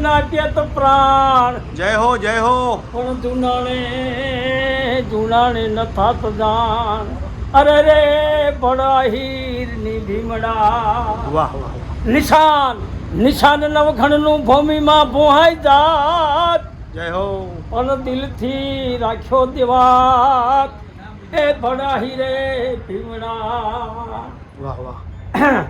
નાટ્ય તો પ્રાણ. જય હો જય હો. પણ જુનાણે જુનાણે ન થાત જાણ. અરે રે બડા હીરની ભીમડા. વાહ વાહ નિશાન નિશાન નવઘણનું ભૂમિમાં ભોહાઈ જાત. જય હો. પણ દિલથી રાખ્યો દિવાક. એ બડા હીરે ભીમડા. વાહ વાહ.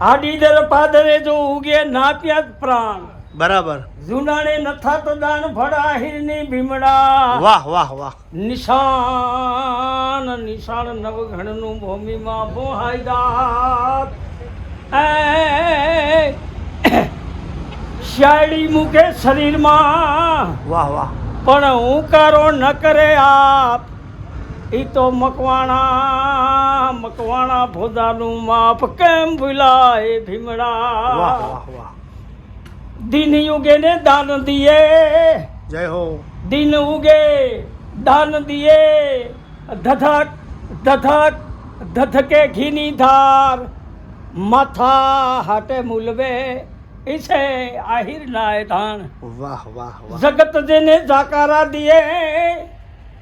આડી દર પાદરે જો ઉગે નાપ્યા પ્રાણ. બરાબર. જુનાણે નથા તો દાન ભડા ની ભીમડા. વાહ વાહ વાહ. નિશાન નિશાન નવઘણનું ભૂમિમાં ભોહાઈ દાત એ શાયડી મૂકે શરીરમાં. વાહ વાહ. પણ હુંકારો ન કરે આપ. ઈ તો મકવાણા મકવાણા ભોદાનું માપ કેમ ભૂલાય વાહ ભીમડા વાહ વાહ. દિન યુગે ને દાન દિયે જય હો. દિન ઉગે દાન દિયે ધધક ધધક ધધકે ઘીની ધાર. માથા હાટે મૂલવે ઈસે આહિર નાય ધાણ વાહ વાહ વાહ. જગત જેને જાકારા દિયે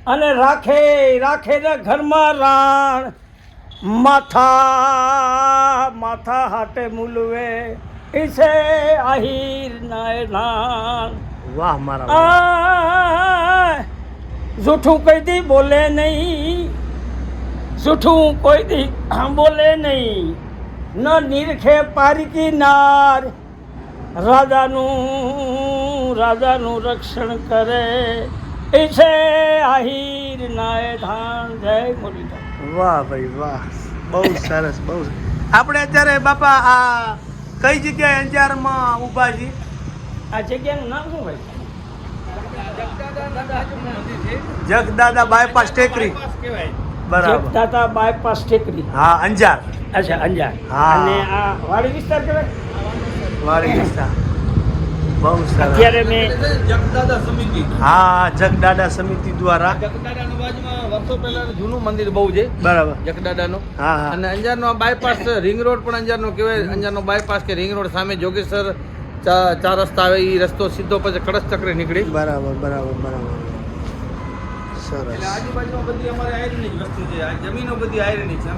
અને રાખે રાખે ને ઘરમાં રાણ. માથા માથા હાટે મૂલવે ઈસે આહિર નાયનાન વાહ મારા જૂઠું કોઈ દી બોલે નહીં જૂઠું કોઈ દી બોલે નહીં ન નિરખે પારકી નાર રાજાનું રાજાનું રક્ષણ કરે એ છે આહિર નાય ધાન જય મુરલીધર વાહ ભાઈ વાહ બહુ સરસ બહુ આપણે અત્યારે બાપા આ કઈ જગ્યાએ અંજારમાં ઊભા છે આ જગ્યાનું નામ શું ભાઈ જગદાદા બાયપાસ ટેકરી. બરાબર. જગદાદા બાયપાસ ટેકરી. હા અંજાર. અચ્છા અંજાર. હા. અને આ વાડી વિસ્તાર કહેવાય? વાડી વિસ્તાર. બહુ અત્યારે મેં જગદાદા સમિતિ. હા જગદાદા સમિતિ દ્વારા. જગદાદાનું બાજુમાં વર્ષો પહેલા જૂનું મંદિર બહુ છે. બરાબર. જગદાદાનું. હા હા. અને અંજારનો આ બાયપાસ રિંગ રોડ પણ અંજારનો કહેવાય. અંજારનો બાયપાસ કે રિંગ રોડ સામે જોગેશ્વર ચા ચાર રસ્તા આવે એ રસ્તો સીધો પછી કળશ ચક્રે નીકળી. બરાબર બરાબર બરાબર. સરસ. આજુબાજુમાં બધી અમારે આયરની જ વસ્તુ છે. આ જમીનો બધી આયરની છે.